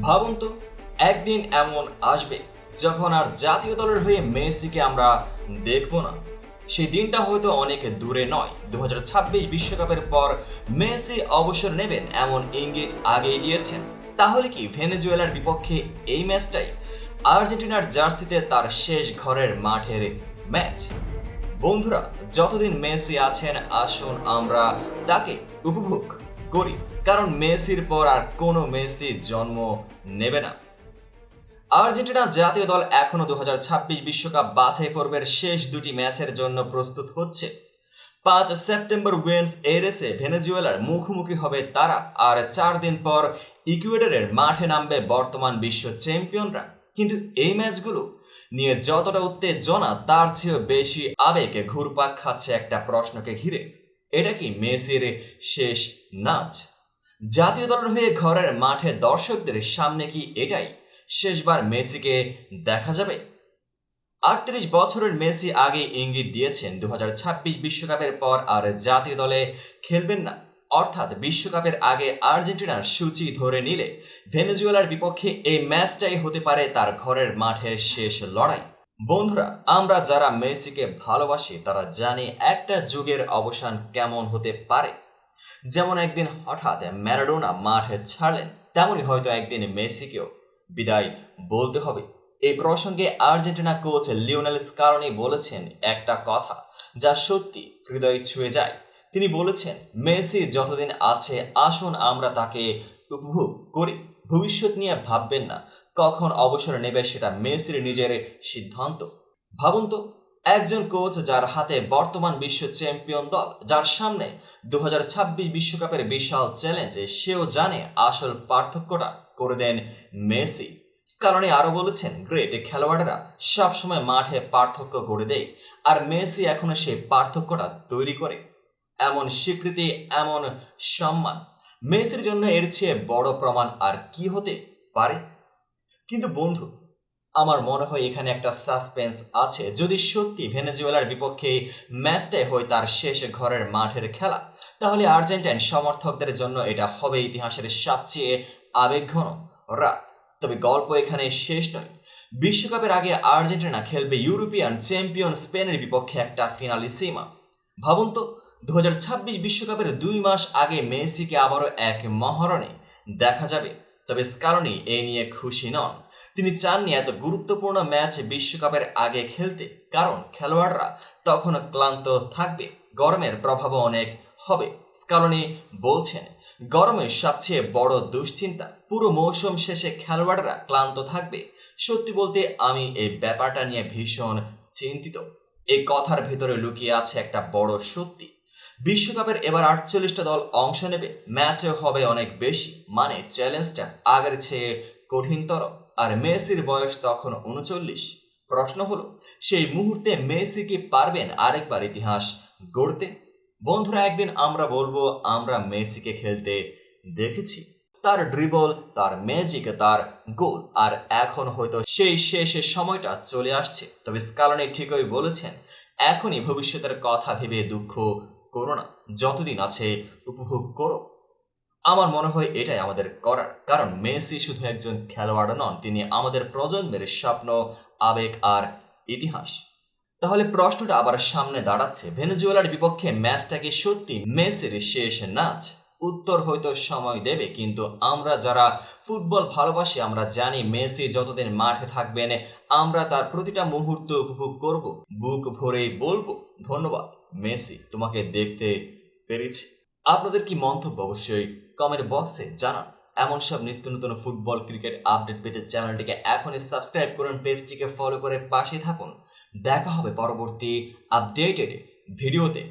ভাবুন তো, একদিন এমন আসবে যখন আর জাতীয় দলের হয়ে মেসিকে আমরা দেখব না। সেই দিনটা হয়তো অনেক দূরে নয়। দু বিশ্বকাপের পর মেসি অবসর নেবেন এমন ইঙ্গিত আগেই দিয়েছেন। তাহলে কি ভেনেজুয়েলার বিপক্ষে এই ম্যাচটাই? আর্জেন্টিনার জার্সিতে তার শেষ ঘরের মাঠের ম্যাচ। বন্ধুরা, যতদিন মেসি আছেন, আসুন আমরা তাকে উপভোগ করি। কারণ মেসির পর আর কোনো মেসি জন্ম নেবে না। আর্জেন্টিনা জাতীয় দল এখনও দু বিশ্বকাপ বাছাই পর্বের শেষ দুটি ম্যাচের জন্য প্রস্তুত হচ্ছে। পাঁচ সেপ্টেম্বর উইন্স এরেসে ভেনেজুয়েলার মুখোমুখি হবে তারা, আর চার দিন পর ইকুয়েডরের মাঠে নামবে বর্তমান বিশ্ব চ্যাম্পিয়নরা। কিন্তু এই ম্যাচগুলো নিয়ে যতটা উত্তেজনা, তার চেয়েও বেশি আবেগে ঘুরপাক খাচ্ছে একটা প্রশ্নকে ঘিরে। এটা কি মেসির শেষ নাচ। জাতীয় দলের হয়ে ঘরের মাঠে দর্শকদের সামনে কি এটাই? শেষবার মেসিকে দেখা যাবে। আটত্রিশ বছরের মেসি আগে ইঙ্গিত দিয়েছেন দু বিশ্বকাপের পর আর জাতীয় দলে খেলবেন না। অর্থাৎ বিশ্বকাপের আগে আর্জেন্টিনার সূচি ধরে নিলে, ভেনেজুয়েলার বিপক্ষে এই ম্যাচটাই হতে পারে তার ঘরের মাঠের শেষ লড়াই। বন্ধুরা, আমরা যারা মেসিকে ভালোবাসি, তারা জানি একটা যুগের অবসান কেমন হতে পারে। যেমন একদিন হঠাৎ ম্যারাডোনা মাঠে ছাড়লেন, তেমনই হয়তো একদিন মেসিকেও। বিদায় বলতে হবে। এই প্রসঙ্গে আর্জেন্টিনা কোচ লিওনেল স্কারনি বলেছেন একটা কথা, যা সত্যি হৃদয় ছুঁয়ে যায়। তিনি বলেছেন, মেসি যতদিন আছে, আসুন আমরা তাকে উপভোগ করি। ভবিষ্যৎ নিয়ে ভাববেন না। কখন অবসর নেবে সেটা মেসির নিজের সিদ্ধান্ত। ভাবুন তো, একজন কোচ যার হাতে বর্তমান বিশ্ব চ্যাম্পিয়ন দল, যার সামনে দু বিশ্বকাপের বিশাল চ্যালেঞ্জে সেও জানে আসল পার্থক্যটা করে দেন মেসি। স্কালনি আরও বলেছেন, গ্রেট খেলোয়াড়েরা সবসময় মাঠে পার্থক্য করে দেয়, আর মেসি এখনও সেই পার্থক্যটা তৈরি করে। এমন স্বীকৃতি, এমন সম্মান, মেসির জন্য এর চেয়ে বড় প্রমাণ আর কি হতে পারে? কিন্তু বন্ধু, আমার মনে হয় এখানে একটা সাসপেন্স আছে। যদি সত্যি ভেনেজুয়েলার বিপক্ষে ম্যাচটাই হয় তার শেষ ঘরের মাঠের খেলা, তাহলে আর্জেন্টাইন সমর্থকদের জন্য এটা হবে ইতিহাসের সবচেয়ে আবেগঘন রাত। তবে গল্প এখানে শেষ নয়। বিশ্বকাপের আগে আর্জেন্টিনা খেলবে ইউরোপিয়ান চ্যাম্পিয়ন স্পেনের বিপক্ষে একটা ফিনালি সীমা ভাবুন তো দু বিশ্বকাপের দুই মাস আগে মেসিকে আবারও এক মহরণে দেখা যাবে। তবে স্কারনি এ নিয়ে খুশি নন। তিনি চাননি এত গুরুত্বপূর্ণ ম্যাচ বিশ্বকাপের আগে খেলতে, কারণ খেলোয়াড়রা তখন ক্লান্ত থাকবে, গরমের প্রভাবও অনেক হবে স্কালনি বলছেন। গরমের সবচেয়ে বড় দুশ্চিন্তা, পুরো মৌসুম শেষে খেলোয়াড়রা ক্লান্ত থাকবে। সত্যি বলতে আমি এই ব্যাপারটা নিয়ে ভীষণ চিন্তিত। এই কথার ভিতরে লুকিয়ে আছে একটা বড় সত্যি। বিশ্বকাপের এবার আটচল্লিশটা দল অংশ নেবে। ম্যাচে হবে অনেক বেশি। মানে চ্যালেঞ্জটা আগের চেয়ে কঠিনতর। আর মেসির বয়স তখন উনচল্লিশ। প্রশ্ন হলো, সেই মুহূর্তে মেসি কি পারবেন আরেকবার ইতিহাস গড়তে? বন্ধুরা, একদিন আমরা বলব, আমরা মেসিকে খেলতে দেখেছি। তার ড্রিবল তার ম্যাজিক তার গোল আর এখন হয়তো সেই শেষের সময়টা চলে আসছে। তবে স্কালনি ঠিকই বলেছেন, এখনই ভবিষ্যতের কথা ভেবে দুঃখ করো না। যতদিন আছে, উপভোগ করো। আমার মনে হয় এটাই আমাদের করার। কারণ মেসি শুধু একজন খেলোয়াড় নন, তিনি আমাদের প্রজন্মের স্বপ্ন, আবেগ আর ইতিহাস। তাহলে প্রশ্নটা আবার সামনে দাঁড়াচ্ছে। ভেনেজুয়েলার বিপক্ষে ম্যাচটাকে সত্যি মেসির শেষ নাচ? উত্তর হয়তো সময় দেবে, কিন্তু আমরা যারা ফুটবল ভালোবাসি, আমরা জানি মেসি যতদিন মাঠে থাকবেন, আমরা তার প্রতিটা মুহূর্ত উপভোগ করব। বুক ভরেই বলব, ধন্যবাদ, মেসি, তোমাকে দেখতে পেরেছি। আপনাদের কি মন্তব্য অবশ্যই কমেন্ট বক্সে জানান। এমন সব নিত্য নতুন ফুটবল ক্রিকেট আপডেট পেতে চ্যানেলটিকে এখনই সাবস্ক্রাইব করুন, পেজটিকে ফলো করে পাশে থাকুন। দেখা হবে পরবর্তী আপডেটেড ভিডিওতে।